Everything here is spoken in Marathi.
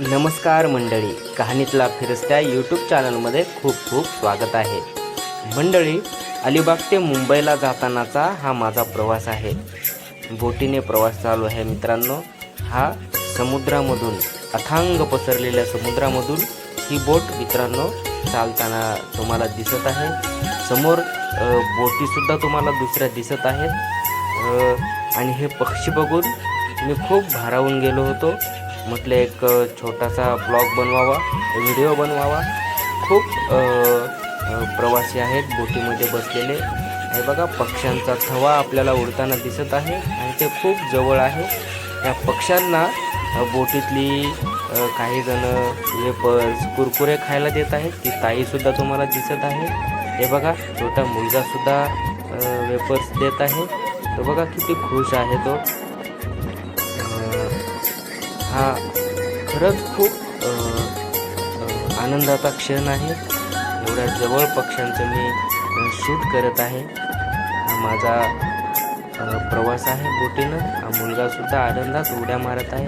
नमस्कार मंडळी कहाणीतला फिरस्त्या यूट्यूब चॅनलमध्ये खूप खूप स्वागत आहे. मंडळी अलिबाग ते मुंबईला जातानाचा हा माझा प्रवास आहे. बोटीने प्रवास चालू आहे मित्रांनो. हा समुद्रामधून अथांग पसरलेल्या समुद्रामधून ही बोट मित्रांनो चालताना तुम्हाला दिसत आहे. समोर बोटीसुद्धा तुम्हाला दुसऱ्या दिसत आहेत. आणि हे पक्षी बघून मी खूप भारावून गेलो होतो. म्हटलं एक छोटासा ब्लॉग बनवावा व्हिडिओ बनवावा. खूप प्रवासी आहेत बोटीमध्ये बसलेले. हे बघा पक्ष्यांचा थवा आपल्याला उडताना दिसत आहे आणि ते खूप जवळ आहे. या पक्ष्यांना बोटीतली काही जण वेपर्स कुरकुरे खायला देत आहेत. ती ताईसुद्धा तुम्हाला दिसत आहे. हे बघा छोटा मुलगासुद्धा वेपर्स देत आहे. तो बघा किती खुश आहे तो. हा खरंच खूप आनंदाचा क्षण आहे. एवढ्या जवळ पक्ष्यांचं मी शूट करत आहे. हा माझा प्रवास आहे बोटीनं. हा मुलगासुद्धा आनंदात उड्या मारत आहे.